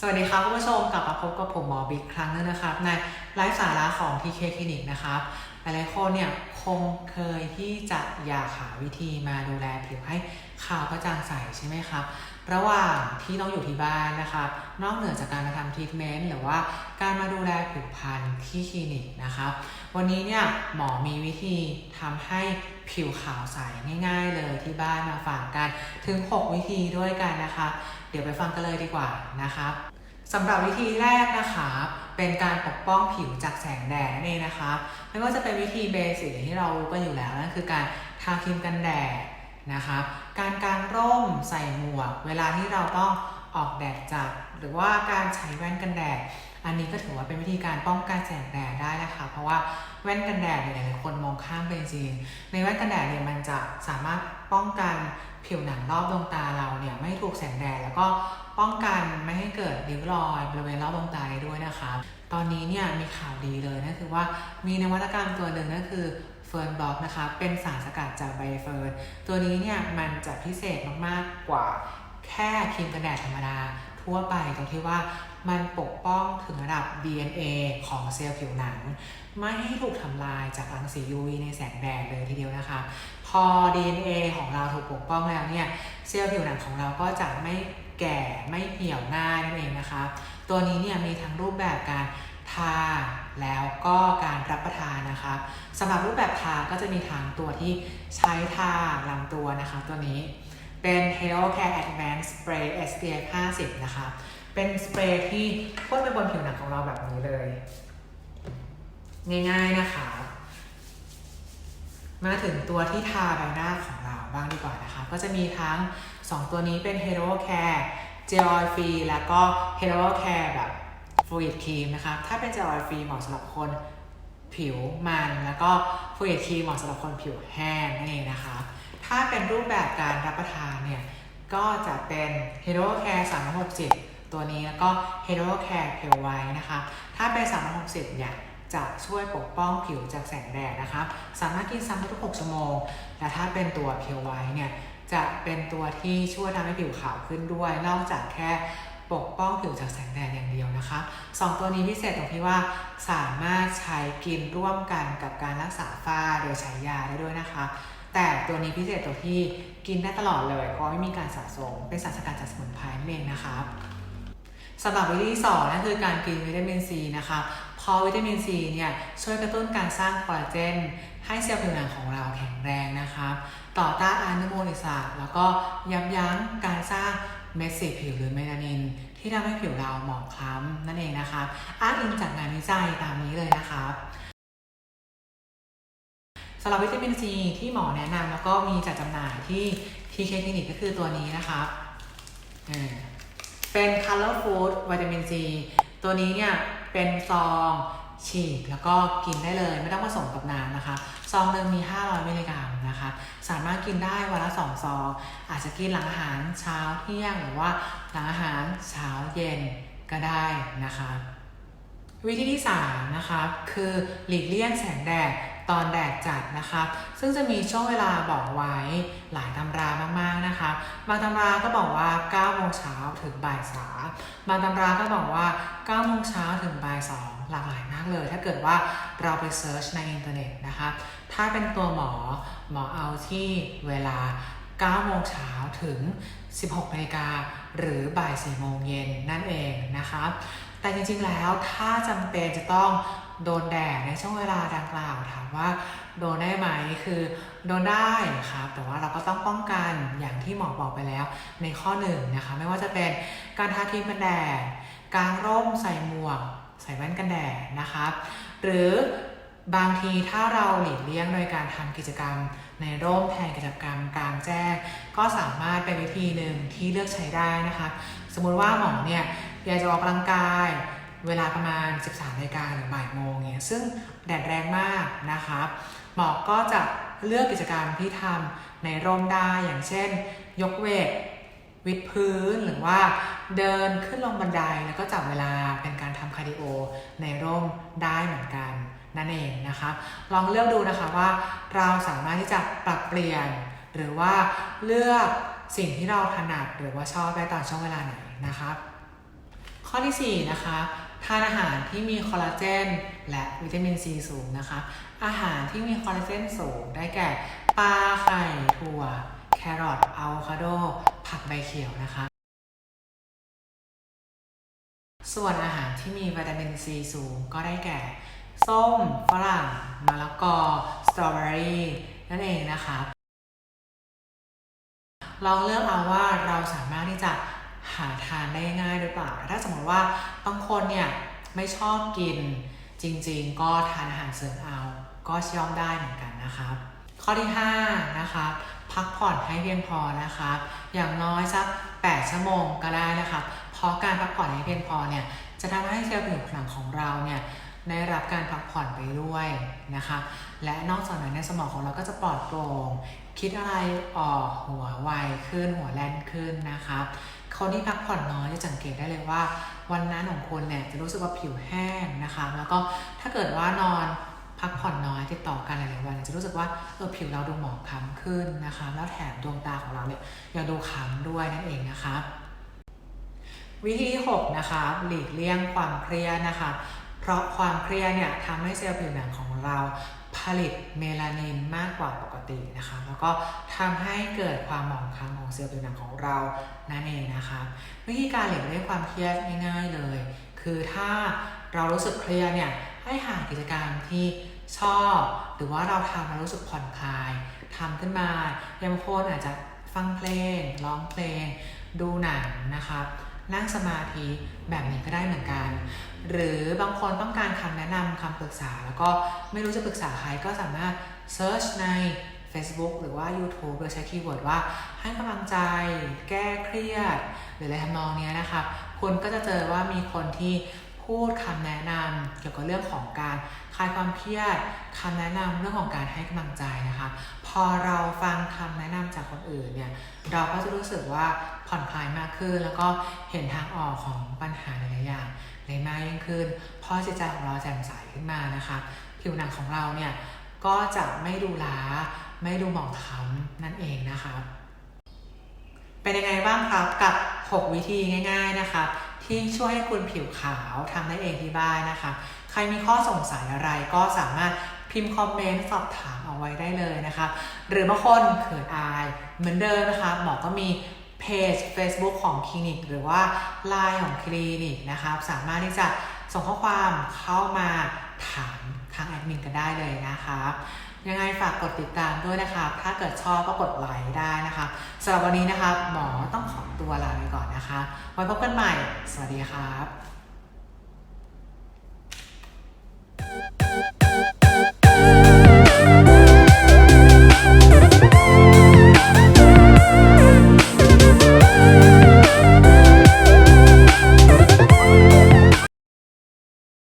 สวัสดีครับคุณผู้ชมกลับมาพบกับผมหมอบิ๊กครั้งนึงนะครับ ในไลฟ์สาระของ TK Clinic นะครับหลายๆคนเนี่ยคงเคยที่จะอยากหาวิธีมาดูแลผิวให้ขาวกระจ่างใสใช่ไหมครับระหว่างที่ต้องอยู่ที่บ้านนะครับนอกเหนือจากการมาทำทรีทเมนต์หรือว่าการมาดูแลผิวพรรณที่คลินิกนะครับวันนี้เนี่ยหมอมีวิธีทำให้ ผิวขาวใสง่ายๆเลยที่บ้านมาฝากกันถึง 6 วิธีด้วยกันนะคะ เดี๋ยวไปฟังกันเลยดีกว่านะครับสำหรับวิธีแรกนะคะเป็นการปกป้องผิวจากแสงแดดนั่นเองนะคะ ไม่ว่าจะเป็นวิธีเบสิกที่เรารู้กันอยู่แล้วนั่นคือการทาครีมกันแดดนะคะ การกางร่มใส่หมวก เวลาที่เราต้อง ออกแดดจัดหรือว่าการใช้แว่นกันแดด อันนี้ก็ถือว่าเป็นวิธีการป้องกันแสงแดดได้นะคะ เพราะว่าแว่นกันแดดเนี่ยหลายๆคนมองข้ามไปจริงในแว่นกันแดดเนี่ยมันจะสามารถป้องกันผิวหนังรอบดวงตาเราเนี่ยไม่ถูกแสงแดดแล้วก็ป้องกันไม่ให้เกิดริ้วรอยบริเวณรอบดวงตาได้ด้วยนะคะ ตอนนี้เนี่ยมีข่าวดีเลยนั่นคือว่ามีนวัตกรรมตัวหนึ่งนั่นคือเฟิร์นบล็อกนะคะ เป็นสารสกัดจากใบเฟิร์นตัวนี้เนี่ยมันจะพิเศษมากๆกว่า แค่ครีมกันแดดธรรมดาทั่วไปตรงที่ว่ามันปกป้องถึงระดับ DNA ของเซลล์ผิวหนัง ไม่ให้ถูกทำลายจากรังสี UV ในแสงแดดเลยทีเดียวนะคะ พอ DNA ของเราถูกปกป้องแล้วเนี่ยเซลล์ผิวหนังของเราก็จะไม่แก่ไม่เหี่ยวหน้านั่นเองนะคะ ตัวนี้เนี่ยมีทั้งรูปแบบการทาแล้วก็การรับประทานนะคะสำหรับรูปแบบทาก็จะมีทั้งตัวที่ใช้ทาลำตัวนะคะ ตัวนี้ เป็น Hero Care Advanced Spray SPF 50 นะคะ เป็นสเปรย์ที่พ่นไปบนผิวหนังของเราแบบนี้เลย ง่ายๆนะคะ มาถึงตัวที่ทาใบหน้าของเราบ้างดีกว่านะคะ ก็จะมีทั้ง 2 ตัวนี้เป็น Hero Care Gel Oil Free แล้วก็ Hero Care แบบ Fluid Cream นะคะ ถ้าเป็น Gel Oil Free เหมาะสำหรับคนผิวมัน แล้วก็ Fluid Cream เหมาะสำหรับคนผิวแห้งนั่นเองนะคะ ถ้าเป็นรูปแบบการรับประทานเนี่ย ก็จะเป็น Hero Care 360 ตัวนี้แล้วก็ Hero Care Pale White นะคะ ถ้าเป็น 360 เนี่ย จะช่วยปกป้องผิวจากแสงแดดนะคะ สามารถกินซ้ำทุก 6 ชั่วโมง และถ้าเป็นตัวเพียวไว้เนี่ย จะเป็นตัวที่ช่วยทำให้ผิวขาวขึ้นด้วย นอกจากแค่ปกป้องผิวจากแสงแดดอย่างเดียวนะคะสองตัวนี้พิเศษตรงที่ว่าสามารถใช้กินร่วมกันกับการรักษาฝ้าโดยใช้ยาได้ด้วยนะคะ แต่ตัวนี้พิเศษตรงที่กินได้ตลอดเลยเพราะไม่มีการสะสมเป็นสารสกัดจากสมุนไพรเองนะคะสำหรับวิธีที่สองนั่นคือการกินวิตามินซีนะคะเพราะวิตามินซีเนี่ยช่วยกระตุ้นการสร้างคอลลาเจน ให้เซลล์ผิวหนังของเราแข็งแรงนะคะต่อต้านอนุมูลอิสระแล้วก็ยับยั้งการสร้างเม็ดสีผิวหรือเมลานิน ที่ทำให้ผิวเราหมองคล้ำนั่นเองนะคะอ้างอิงจากงานวิจัยตามนี้เลยนะคะ สำหรับวิตามินซีที่หมอแนะนำแล้วก็มีจัดจำหน่ายที่ TK Clinic ก็คือตัวนี้นะคะเป็น Color Food วิตามินซีตัวนี้เนี่ยเป็นซองฉีกแล้วก็กินได้เลยไม่ต้องผสมกับน้ำนะคะ ซองหนึ่งมี 500มิลลิกรัมนะคะ สามารถกินได้วันละ2ซอง อาจจะกินหลังอาหารเช้าเที่ยงหรือว่าหลังอาหารเช้าเย็นก็ได้นะคะ วิธีที่ 3 นะคะ คือหลีกเลี่ยงแสงแดด ตอนแดดจัดนะคะ ซึ่งจะมีช่วงเวลาบอกไว้หลายตำรามากๆนะคะ บางตำราก็บอกว่า 9 โมงเช้าถึงบ่ายสามบางตำราก็บอกว่า 9 โมงเช้าถึงบ่ายสองหลากหลายมากเลย ถ้าเกิดว่าเราไปเซิร์ชในอินเทอร์เน็ตนะคะ ถ้าเป็นตัวหมอหมอเอาที่เวลา9โมงเช้าถึง 16นาฬิกาหรือบ่าย4โมงเย็นนั่นเองนะคะ แต่จริงๆแล้วถ้าจำเป็นจะต้อง โดนแดดในช่วงเวลาดังกล่าวถามว่าโดนได้ไหมคือโดนได้ครับแต่ว่าเราก็ต้องป้องกันอย่างที่หมอบอกไปแล้วในข้อหนึ่งนะคะไม่ว่าจะเป็นการทาครีมกันแดดกางร่มใส่หมวก ใส่แว่นกันแดดนะคะหรือบางทีถ้าเราหลีกเลี่ยงโดยการทำกิจกรรม ในร่มแทนกิจกรรมกลางแจ้ง ก็สามารถเป็นวิธีหนึ่งที่เลือกใช้ได้นะคะ สมมุติว่าหมอเนี่ยอยากจะออกกำลังกาย เวลาประมาณ 13นาฬิกาหรือบ่ายโมงเนี่ยซึ่งแดดแรงมากนะคะหมอก็จะเลือกกิจกรรมที่ทำในร่มได้อย่างเช่น ยกเวทวิดพื้นหรือว่าเดินขึ้นลงบันไดแล้วก็จับเวลาเป็นการทำคาร์ดิโอในร่มได้เหมือนกันนั่นเองนะคะลองเลือกดูนะคะว่าเราสามารถที่จะปรับเปลี่ยน หรือว่าเลือกสิ่งที่เราถนัดหรือว่าชอบได้ตอนช่วงเวลาไหนนะคะข้อข้อที่ 4 นะคะ ทานอาหารที่มีคอลลาเจนและวิตามินซีสูงนะคะ อาหารที่มีคอลลาเจนสูงได้แก่ปลาไข่ถั่ว แครอทอะโวคาโด ผักใบเขียวนะคะ ส่วนอาหารที่มีวิตามินซีสูงก็ได้แก่ ส้ม ฝรั่งมะละกอ สตรอเบอรี่นั่นเองนะคะลองเลือกเอาว่าเราสามารถที่จะ หาทานได้ง่ายหรือเปล่า ถ้าสมมติว่าบางคนเนี่ยไม่ชอบกินจริงๆ ก็ทานอาหารเสริมเอา ก็ย่อมได้เหมือนกันนะคะข้อที่5นะคะพักผ่อนให้เพียงพอนะคะอย่างน้อยสัก 8 ชั่วโมงก็ได้นะคะเพราะการพักผ่อนให้เพียงพอเนี่ยจะทำให้เซลล์ผิวหนังของเราเนี่ยได้รับการพักผ่อนไปด้วยนะคะ และนอกจากนั้นในสมองของเราก็จะปลอดโปร่ง คิดอะไรออกหัวไวขึ้นหัวแล่นขึ้นนะคะคนที่พักผ่อนน้อยจะสังเกตได้เลยว่า วันนั้นของคุณเนี่ยจะรู้สึกว่าผิวแห้งนะคะ แล้วก็ถ้าเกิดว่านอนพักผ่อนน้อยติดต่อกันหลายๆวันจะรู้สึกว่าเออผิวเราดูหมองคล้ำขึ้นนะคะ แล้วแถมดวงตาของเราเนี่ยยังดูคล้ำด้วยนั่นเองนะคะ วิธีที่6นะคะหลีกเลี่ยงความเครียดนะคะ เพราะความเครียดเนี่ยทำให้เซลล์ผิวหนังของเรา ผลิตเมลานินมากกว่าปกตินะคะ แล้วก็ทำให้เกิดความหมองคล้ำของเซลล์ผิวหนังของเรานั่นเองนะคะ วิธีการหลีกเลี่ยงความเครียดง่ายๆเลย คือถ้าเรารู้สึกเครียดเนี่ยให้หากิจกรรมที่ชอบ หรือว่าเราทำแล้วรู้สึกผ่อนคลายทำขึ้นมาอย่างบางคนอาจจะฟังเพลง ร้องเพลง ดูหนังนะคะ นั่งสมาธิแบบนี้ก็ได้เหมือนกัน หรือบางคนต้องการคำแนะนำคำปรึกษา แล้วก็ไม่รู้จะปรึกษาใครก็สามารถเซิร์ชใน Facebook หรือว่า YouTube โดยใช้คีย์เวิร์ดว่าให้กำลังใจ แก้เครียด หรืออะไรทำนองนี้นะคะคุณก็จะเจอว่ามีคนที่พูดคำแนะนำเกี่ยวกับเรื่องของการคลายความเครียดคำแนะนำเรื่องของการให้กำลังใจนะคะ พอเราฟังคำแนะนำจากคนอื่นเนี่ยเราก็จะรู้สึกว่า ผ่อนคลายมากขึ้น แล้วก็เห็นทางออกของปัญหาหลายๆอย่างได้มากยิ่งขึ้น เพราะจิตใจของเราแจ่มใสขึ้นมานะคะ ผิวหนังของเราเนี่ยก็จะไม่ดูล้า ไม่ดูหมองคล้ำนั่นเองนะคะ เป็นยังไงบ้างครับกับ 6 วิธีง่าย ๆนะคะ ที่ช่วยให้คุณผิวขาวทำได้เองที่บ้านนะคะ ใครมีข้อสงสัยอะไรก็สามารถพิมพ์คอมเมนต์สอบถามเอาไว้ได้เลยนะคะ หรือบางคนเขินอายเหมือนเดิมนะคะหมอก็มี เพจ Facebook ของคลินิก หรือว่า Line ของคลินิกนะคะสามารถที่จะส่งข้อความเข้ามาถามทางแอดมินกันได้เลยนะคะยังไงฝากกดติดตามด้วยนะคะ ถ้าเกิดชอบก็กดไลค์ได้นะคะสำหรับวันนี้นะคะหมอต้องขอตัวลาไปก่อนนะคะ ไว้พบกันใหม่ สวัสดีครับ